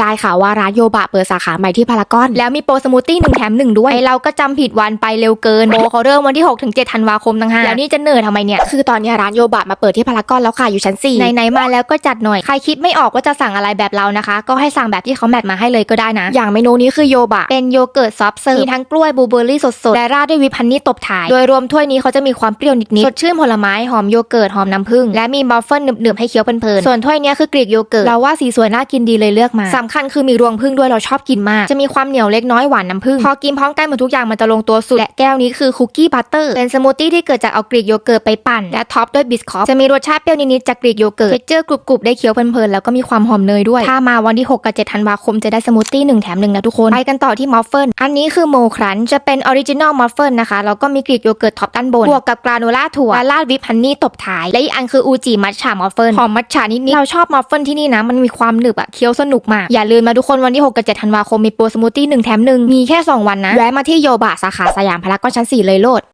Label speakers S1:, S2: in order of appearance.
S1: ได้ค่ะว่าร้านโยบะเปิดสาขาใหม่ที่พารากอน แล้วมีโปรสมูทตี้หนึ่งแถมหนึ่งด้วยไอเราก็จำผิดวันไปเร็วเกินโปรเขาเริ่มวันที่6ถึง7ธันวาคมต่างหากแล้วนี่จะเนิร์ทำไมเนี่ย คือตอนนี้ร้านโยบะมาเปิดที่พารากอนแล้วค่ะอยู่ชั้น4ไหนๆมาแล้วก็จัดหน่อย ใครคิดไม่ออกว่าจะสั่งอะไรแบบเรานะคะ ก็ให้สั่งแบบที่เขาแมทมาให้เลยก็ได้นะ อย่างเมนูนี้คือโยบะเป็นโยเกิร์ตซอฟต์เสิร์ฟมีทั้งกล้วยบลูเบอร์รี่สดๆและราดด้วยวิปฮันนี่ตบท้ายโดยรวมถ้วยนี้เขาจะมีความเปรี้ยวนิดๆสดชื่นผลไม้หอมโยเกิร์ตหอมน้ำผึ้งและมีบัฟเฟิลหนึบๆให้เคี้ยวเพลินๆส่วนถ้วยเนี้ยคือกรีกโยเกิร์ตเราว่าสีสวยน่ากินดีเลยเลือกมาสำคัญคือมีรวงผึ้งด้วยเราชอบกินมาก จะมีความเหนียวเล็กน้อยหวานน้ำผึ้งพอกินพร้อมกันหมดทุกอย่างมันจะลงตัวสุด และแก้วนี้คือคุกกี้บัตเตอร์เป็นสมูทตี้ที่เกิดจากเอากรีกโยเกิร์ตไปปั่น และท็อปด้วยบิสคอฟจะมีรสชาติเปรี้ยวนิดๆจากกรีกโยเกิร์ตเทคเจอร์กรุบๆได้เคี้ยวเพลินๆแล้วก็มีความหอมเนยด้วย ถ้ามาวันที่ 6 กับ 7 ธันวาคมจะได้สมูทตี้หนึ่งแถมหนึ่งนะทุกคนไปกันต่อที่มอฟเฟิลอันนี้คือโมครันจะเป็นออริจินอลมอฟเฟิลนะคะแล้วก็มีกรีกโยเกิร์ตท็อปด้านบนบวกกับกราโนล่าถั่วและราดวิปฮันนี่ตบท้ายและอีกอันคืออูจิมัทฉามอฟเฟิลหอมมัทฉานิดๆเราชอบมอฟเฟิลที่นี่นะมันมีความหนึบอะเคี้ยวสนุกมากอย่าลืมมาทุกคนวันที่ 6 กับ 7 ธันวาคมมีโปรสมูทตี้หนึ่งแถมหนึ่งมีแค่ 2 วันนะ แวะมาที่โยบะสาขาสยามพารากอนชั้น 4 เลยโลด